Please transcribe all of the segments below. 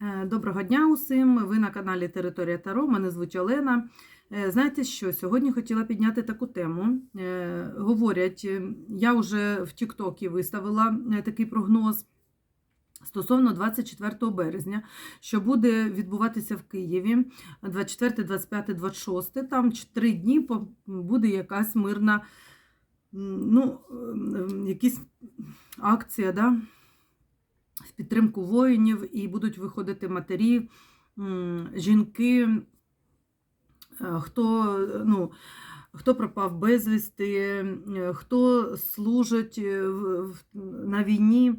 Е, Доброго дня усім! Ви на каналі Територія Таро. Мене звуть Олена. Е, Знаєте що? Сьогодні хотіла підняти таку тему. Е, Говорять, я вже в Тіктокі виставила такий прогноз. Стосовно 24 березня, що буде відбуватися в Києві 24, 25, 26, там три дні буде якась мирна, ну, ем, якісь акція, да? В підтримку воїнів, і будуть виходити матері, жінки, е, хто, ну, хто пропав безвісти, е, хто служить е, на війні.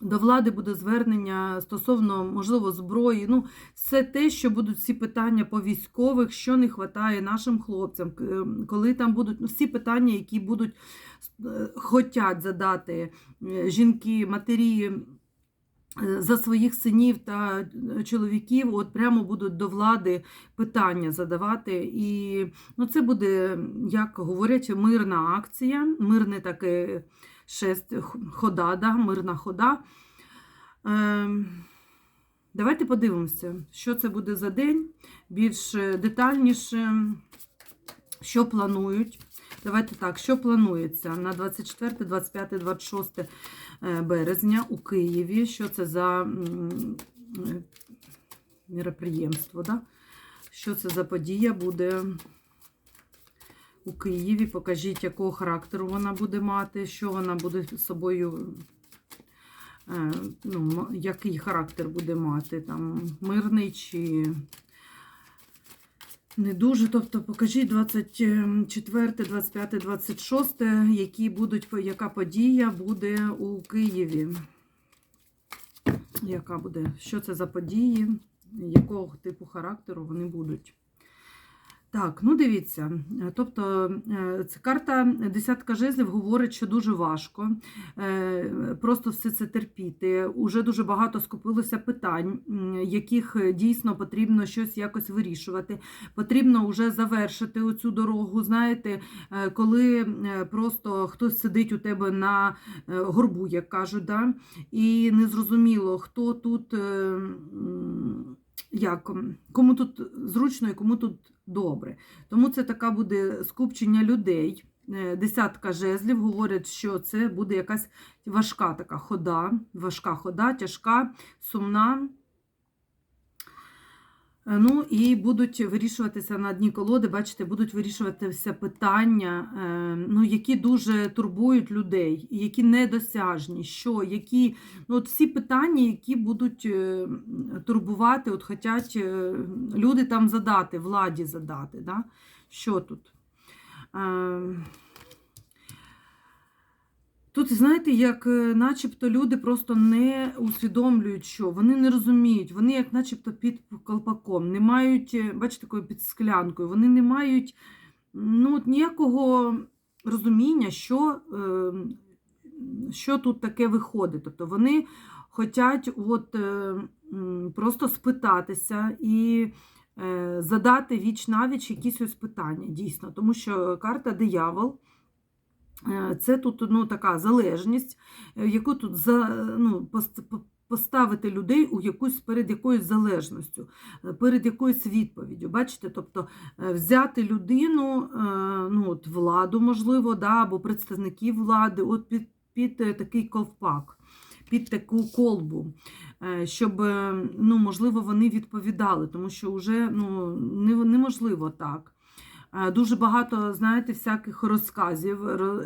До влади буде звернення стосовно, можливо, зброї. Ну, все те, що будуть всі питання по військових, що не вистачає нашим хлопцям, ем, коли там будуть ну, всі питання, які будуть е, хотять задати е, жінки, матері е, за своїх синів та чоловіків, от прямо будуть до влади питання задавати. І ну, це буде, як говорять, мирна акція, мирне таке шест, хода, да, мирна хода. Ем, Давайте подивимося, що це буде за день, більш е, детальніше, що планують. Давайте так, що планується на 24, 25, 26 е, березня у Києві. Що це за е, міроприємство? Да? Що це за подія буде у Києві? Покажіть, якого характеру вона буде мати, що вона буде з собою. е, Ну, який характер буде мати, там, мирний чи не дуже. Тобто покажіть 24, 25, 26, які будуть, яка подія буде у Києві. Яка буде? Що це за події? Якого типу характеру вони будуть? Так, ну дивіться. е, Тобто, е, карта десятка жезлів говорить, що дуже важко е, просто все це терпіти. Уже дуже багато скопилося питань, яких дійсно потрібно щось якось вирішувати. Потрібно вже завершити оцю дорогу. Знаєте, коли просто хтось сидить у тебе на горбу, як кажуть, да? і незрозуміло, хто тут. Як, кому тут зручно і кому тут добре. Тому це така буде скупчення людей. Е, Десятка жезлів говорять, що це буде якась важка така хода, важка хода, тяжка, сумна. Е, Ну і будуть вирішуватися на дні колоди, бачите, будуть вирішуватися питання, е, ну, які дуже турбують людей, які недосяжні, що, які, ну, от всі питання, які будуть е, турбувати, от хочуть е, люди там задати, владі задати. Да? Що тут? Тут, знаєте, як е, начебто люди просто не усвідомлюють, що вони не розуміють, вони як начебто під колпаком, не мають, е, бачите, такою під склянкою, вони не мають ну, от ніякого розуміння, що, е, що тут таке виходить. Тобто вони хочуть от, е, просто спитатися і задати віч навіч якісь ось питання, дійсно, тому що карта диявол. Е, Це тут ну, така залежність, е, яку тут за, ну, поставити людей у якусь перед якоюсь залежністю, е, перед якоюсь відповіддю. Бачите, тобто взяти людину, ну, от владу, можливо, да, або представників влади, от під, під такий ковпак, під таку колбу, щоб, ну, можливо, вони відповідали, тому що вже ну, неможливо так. Е, Дуже багато, знаєте, всяких розказів,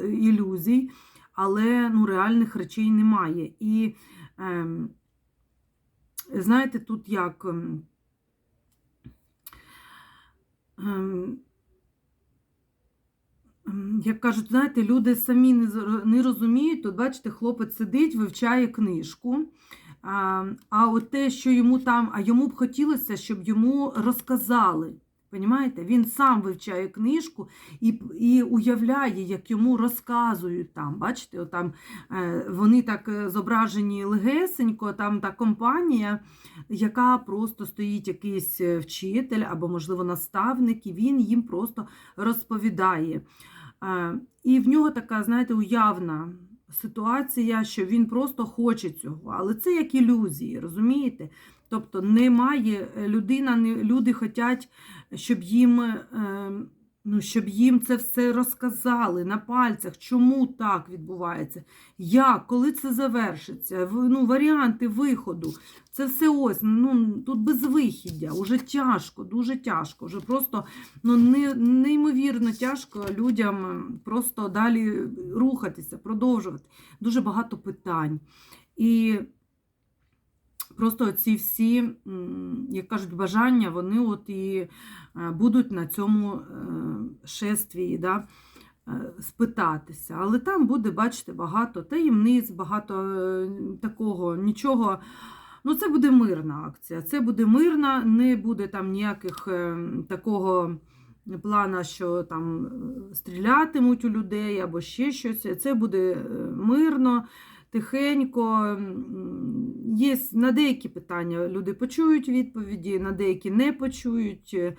ілюзій, але ну, реальних речей немає. І ем, знаєте, тут як. ем, ем, Як кажуть, знаєте, люди самі не, розуміють, то бачите, хлопець сидить, вивчає книжку. А от те, що йому там, а йому б хотілося, щоб йому розказали. Понімаєте? Він сам вивчає книжку і, і уявляє, як йому розказують там. Бачите, от там, е, вони так е, зображені легесенько, там та компанія, яка просто стоїть якийсь е, вчитель або, можливо, наставник, і він їм просто розповідає. І в нього така, знаєте, уявна ситуація, що він просто хоче цього. Але це як ілюзії, розумієте? Тобто немає е, людина, люди хочуть, щоб їм. е, Ну, щоб їм це все розказали на пальцях, чому так відбувається, як, коли це завершиться, ну, варіанти виходу. Це все ось, ну, тут безвихіддя, уже тяжко, дуже тяжко. Вже просто ну, не, неймовірно тяжко людям ем, просто далі рухатися, продовжувати. Дуже багато питань. І просто ці всі, як кажуть, бажання, вони от і е, будуть на цьому е, шествії. Да? е, Спитатися, але там буде, бачите, багато таємниць, багато такого, нічого. Ну, це буде мирна акція. Це буде мирна, не буде там ніяких такого плана, що там стрілятимуть у людей або ще щось. Це буде мирно, тихенько. Є на деякі питання люди почують відповіді, на деякі не почують. Е,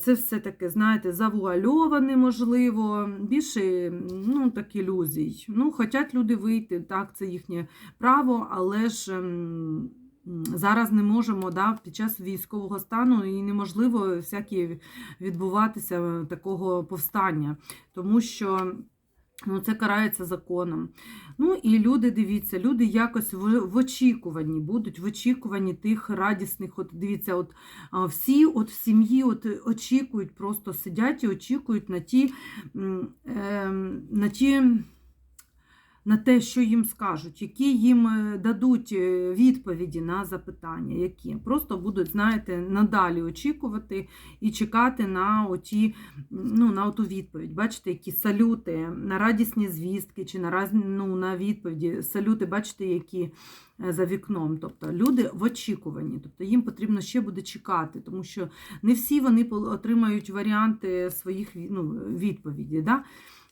Це все таке, знаєте, завуальоване, можливо, більше ну, так ілюзій. Ну, хочуть люди вийти, так, це їхнє право, але ж ем, зараз не можемо да, під час військового стану і неможливо всякі відбуватися е, такого повстання, тому що. Ну, це карається законом. Ну і люди, дивіться, люди якось в, очікуванні будуть, в очікуванні тих радісних. От дивіться, от всі от в сім'ї от очікують, просто сидять і очікують на ті, ем, на ті. На те, що їм скажуть, які їм е, дадуть е, відповіді на запитання, які просто будуть, знаєте, надалі очікувати і чекати на оті, ну, на оту відповідь. Бачите, які салюти на радісні звістки чи на, раз, ну, на відповіді. Салюти, бачите, які е, за вікном. Тобто люди в очікуванні. Тобто їм потрібно ще буде чекати, тому що не всі вони отримають варіанти своїх ну, відповідей. Да?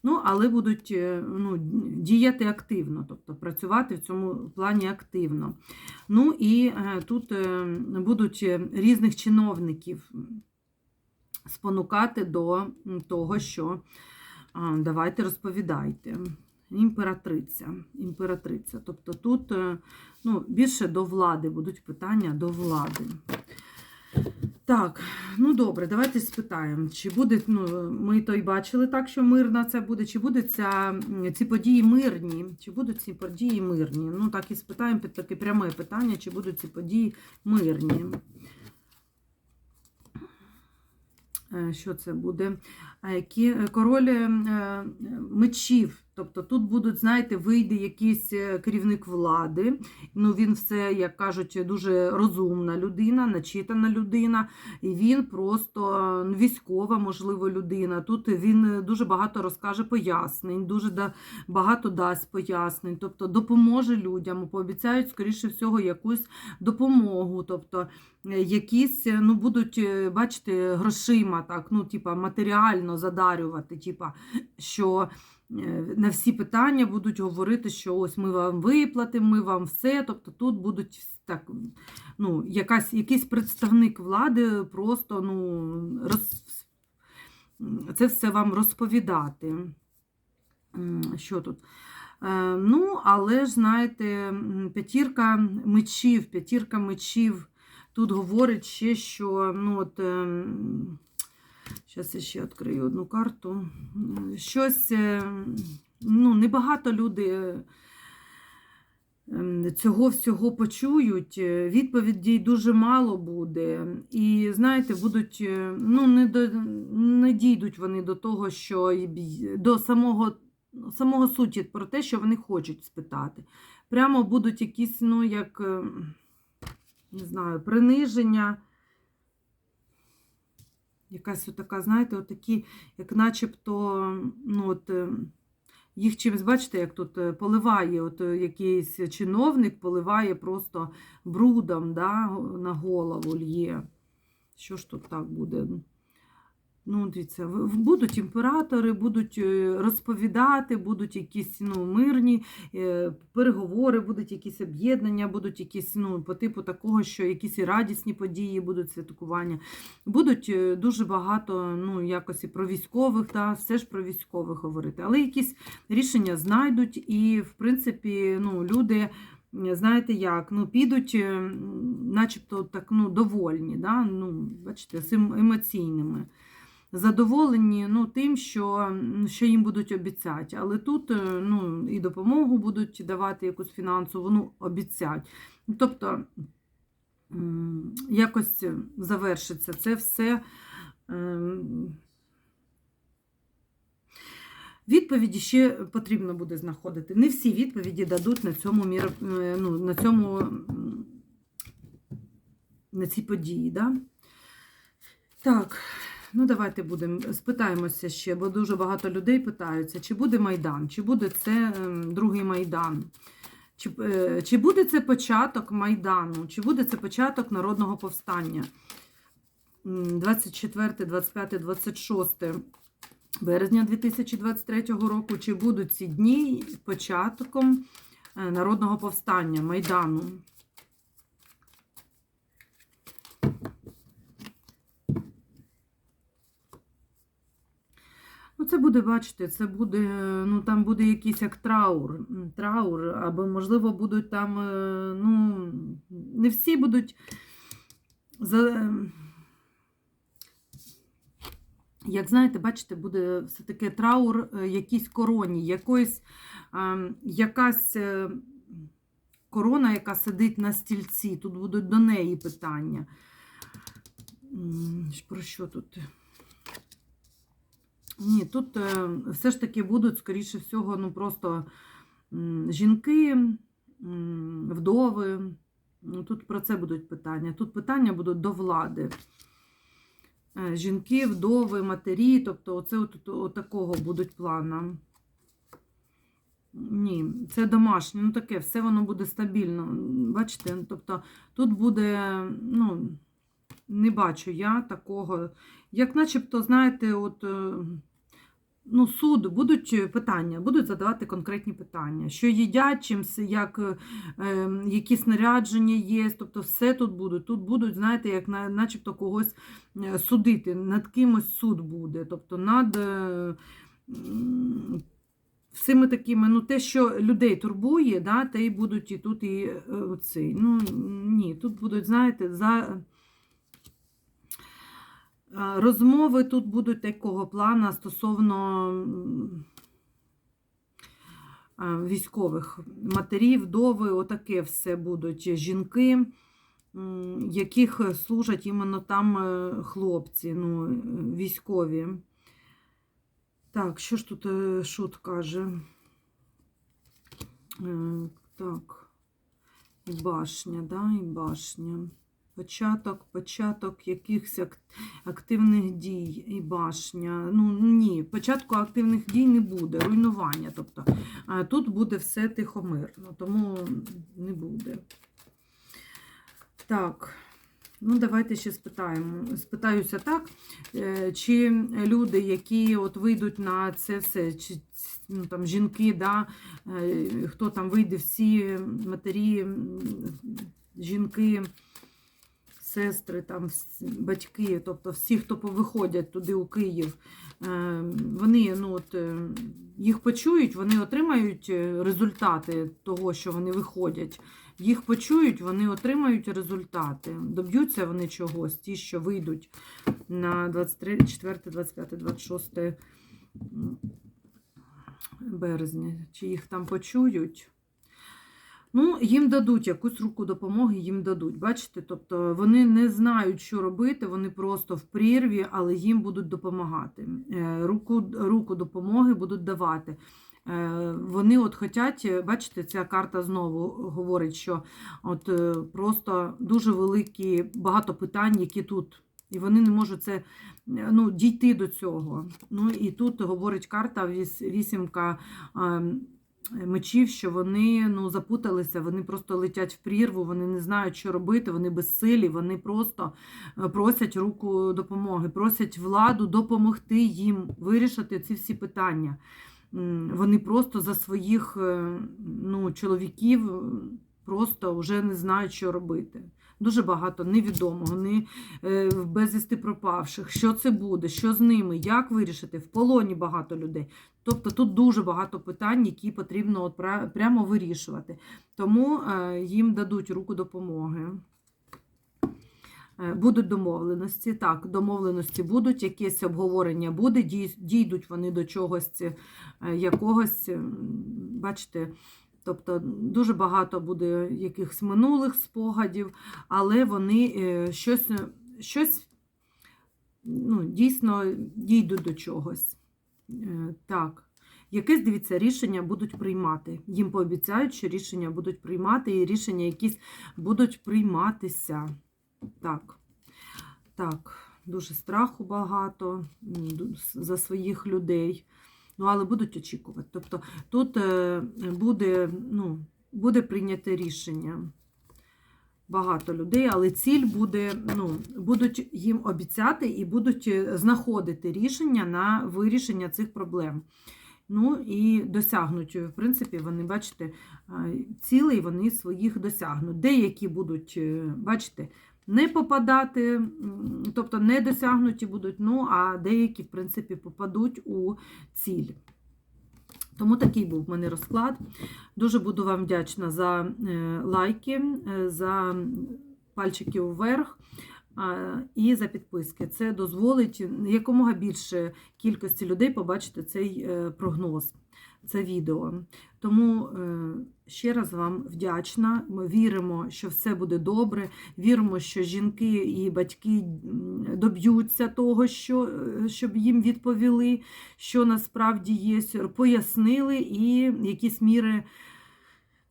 Ну, але будуть е, ну, діяти активно, тобто працювати в цьому плані активно. Ну і е, тут е, будуть різних чиновників спонукати до того, що давайте розповідайте. Імператриця. Імператриця. Тобто тут ну, більше до влади будуть питання до влади. Так, ну добре, давайте спитаємо, чи буде, ну, ми то й бачили так, що мирна це буде, чи буде ця, ці події мирні, чи будуть ці події мирні? Ну, так і спитаємо під таке пряме питання, чи будуть ці події мирні. Е, Що це буде? Е, Король е, мечів. Тобто тут будуть, знаєте, вийде якийсь е, керівник влади. Ну, він все, як кажуть, дуже розумна людина, начитана людина, і він просто е, військова, можливо, людина. Тут він е, дуже багато розкаже пояснень, дуже багато дасть пояснень, тобто допоможе людям, пообіцяють, скоріше всього, якусь допомогу. Тобто е, якісь ну, будуть, бачите, грошима, так, ну, типа, матеріально задарювати, типа, що на всі питання будуть говорити, що ось ми вам виплатимо, ми вам все. Тобто тут будуть так, ну, якась, якийсь представник влади просто ну, роз, це все вам розповідати. Що тут? Е, Ну, але ж, знаєте, п'ятірка мечів, п'ятірка мечів тут говорить ще, що ну, от, зараз я ще відкрию одну карту. Щось, е, ну, небагато люди ем, цього всього почують, е, відповідей дуже мало буде. І, знаєте, будуть, е, ну, не, до, не дійдуть вони до того, що до самого, самого суті про те, що вони хочуть спитати. Прямо будуть якісь, ну, як, е, не знаю, приниження. Якась така, знаєте, отакі, як начебто, ну, от, е, їх чимось, бачите, як тут е, поливає, от е, якийсь чиновник поливає просто брудом да, на голову лє. Що ж тут так буде? Ну, дивіться, будуть імператори, будуть е, розповідати, будуть якісь ну, мирні е, переговори, будуть якісь об'єднання, будуть якісь ну, по типу такого, що якісь і радісні події будуть святкування. Будуть е, дуже багато ну, якось і про військових, та все ж про військових говорити. Але якісь рішення знайдуть, і, в принципі, ну, люди. Знаєте як, ну підуть, начебто так ну, довольні, да? ну, бачите, ем- емоційними задоволені ну, тим, що, що їм будуть обіцяти. Але тут е, ну, і допомогу будуть давати якусь фінансову, ну, обіцяють. Ну, Тобто якось завершиться це все. ем, Відповіді ще потрібно буде знаходити. Не всі відповіді дадуть на цьому мір, е, ну, на цьому на цій події. Да? Так, ну давайте будемо спитаємося ще, бо дуже багато людей питаються, чи буде Майдан, чи буде це ем, другий Майдан. Чи, е, чи буде це початок Майдану, чи буде це початок народного повстання? 24, 25, 26 березня 2023 року, чи будуть ці дні початком е, народного повстання Майдану? Це буде, бачите, це буде, ну там буде якийсь як траур, траур, або, можливо, будуть там, е, ну, не всі будуть за. ем, Як знаєте, бачите, буде все-таки траур е, якійсь короні, якоїсь, якась е, корона, яка сидить на стільці. Тут будуть до неї питання. Про що тут? Ні, тут е, все ж таки будуть, скоріше всього, ну просто жінки, вдови. Ну, Тут про це будуть питання. Тут питання будуть до влади. Е, Жінки, вдови, матері, тобто оце от, от такого будуть плана. Ні, це домашнє, ну таке, все воно буде стабільно. Бачите, тобто тут буде, ну, не бачу я такого. Як начебто, знаєте, от, е, ну, суд, будуть питання, будуть задавати конкретні питання. Що їдять, чим, як, е, е, які снарядження є, тобто все тут будуть. Тут будуть, знаєте, як на, начебто когось е, судити, над кимось суд буде. Тобто над е, всіми такими, ну те, що людей турбує, да, те й будуть і тут, і е, оцей. Ну, ні, тут будуть, знаєте, за. Розмови тут будуть такого плана стосовно військових матерів, вдови, отаке все будуть жінки, яких служать іменно там е, хлопці, ну, е, військові. Так, що ж тут е, шут каже? Так, і башня, да, і башня. Початок, початок якихось активних дій і башня. Ну ні, початку активних дій не буде, руйнування. Тобто тут буде все тихомирно, тому не буде. Так, ну давайте ще спитаємо. Спитаюся так, е, чи люди, які от вийдуть на це все, чи ну, там жінки, да, е, хто там вийде, всі матері, жінки сестри, там, батьки, тобто всі, хто повиходять туди у Київ, е, вони ну, от, е, їх почують, вони отримають е, результати того, що вони виходять. Їх почують, вони отримають результати. Доб'ються вони чогось, ті, що вийдуть на 23, 4, 25, 26 м, березня. Чи їх там почують? Ну, їм дадуть якусь руку допомоги, їм дадуть. Бачите, тобто вони не знають, що робити, вони просто в прірві, але їм будуть допомагати. Е, Руку, руку допомоги будуть давати. Е, Вони от хотять, бачите, ця карта знову говорить, що от е, просто дуже великі багато питань, які тут. І вони не можуть це ну, дійти до цього. Ну і тут говорить карта віс- вісімка. Мечів, що вони ну, запуталися, вони просто летять в прірву, вони не знають, що робити, вони безсилі, вони просто е, просять руку допомоги, просять владу допомогти їм вирішити ці всі питання. Вони просто за своїх е, ну, чоловіків е, просто вже не знають, що робити. Дуже багато невідомого, не безвісти пропавших. Що це буде, що з ними, як вирішити? В полоні багато людей. Тобто тут дуже багато питань, які потрібно от прямо вирішувати. Тому е, їм дадуть руку допомоги. Е, Будуть домовленості. Так, домовленості будуть, якесь обговорення буде, дійдуть вони до чогось е, якогось, бачите, тобто дуже багато буде якихось минулих спогадів, але вони щось, щось ну, дійсно дійдуть до чогось. Е, Так. Якесь, дивіться, рішення будуть приймати. Їм пообіцяють, що рішення будуть приймати, і рішення якісь будуть прийматися. Так. Так, дуже страху багато за своїх людей. Ну, але будуть очікувати. Тобто тут е, буде, ну, буде прийняте рішення. Багато людей, але ціль буде, ну, будуть їм обіцяти і будуть е, знаходити рішення на вирішення цих проблем. Ну і досягнуть, в принципі, вони, бачите, е, цілей вони своїх досягнуть. Деякі будуть, е, бачите, не попадати, тобто не досягнуті будуть, ну а деякі, в принципі, попадуть у ціль. Тому такий був в мене розклад. Дуже буду вам вдячна за е, лайки, е, за пальчики вверх і за підписки. Це дозволить якомога більше кількості людей побачити цей е, прогноз, це відео. Тому е, ще раз вам вдячна. Ми віримо, що все буде добре. Віримо, що жінки і батьки доб'ються того, що, е, щоб їм відповіли, що насправді є, пояснили і якісь міри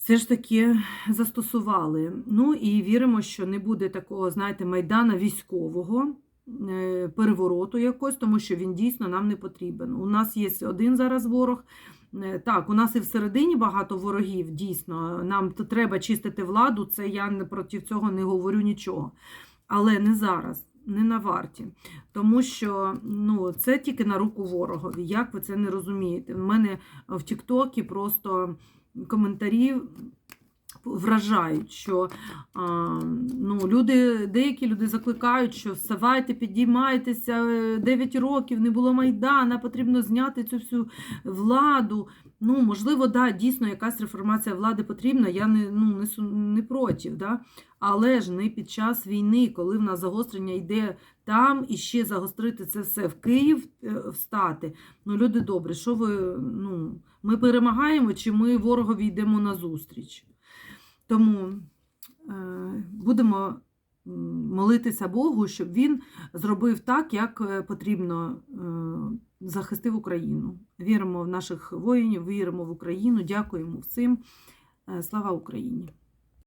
все ж таки застосували. Ну і віримо, що не буде такого, знаєте, майдана військового. е, Перевороту якось, тому що він дійсно нам не потрібен. У нас є один зараз ворог. Е, Так, у нас і всередині багато ворогів, дійсно. Нам треба чистити владу, це я проти цього не говорю нічого. Але не зараз, не на варті. Тому що ну, це тільки на руку ворогові. Як ви це не розумієте? У мене в Тіктокі просто коментарі вражають, що а, ну, люди, деякі люди закликають, що вставайте, підіймайтеся, 9 років не було Майдана, потрібно зняти цю всю владу. Ну, можливо, да, дійсно якась реформація влади потрібна, я не, ну, не, не проти. Да? Але ж не під час війни, коли в нас загострення йде там і ще загострити це все в Київ е, встати. Ну, люди добрі, що ви, ну, ми перемагаємо чи ми ворогові йдемо на зустріч? Тому е, будемо молитися Богу, щоб він зробив так, як е, потрібно е, захистив Україну. Віримо в наших воїнів, віримо в Україну, дякуємо всім. Слава Україні!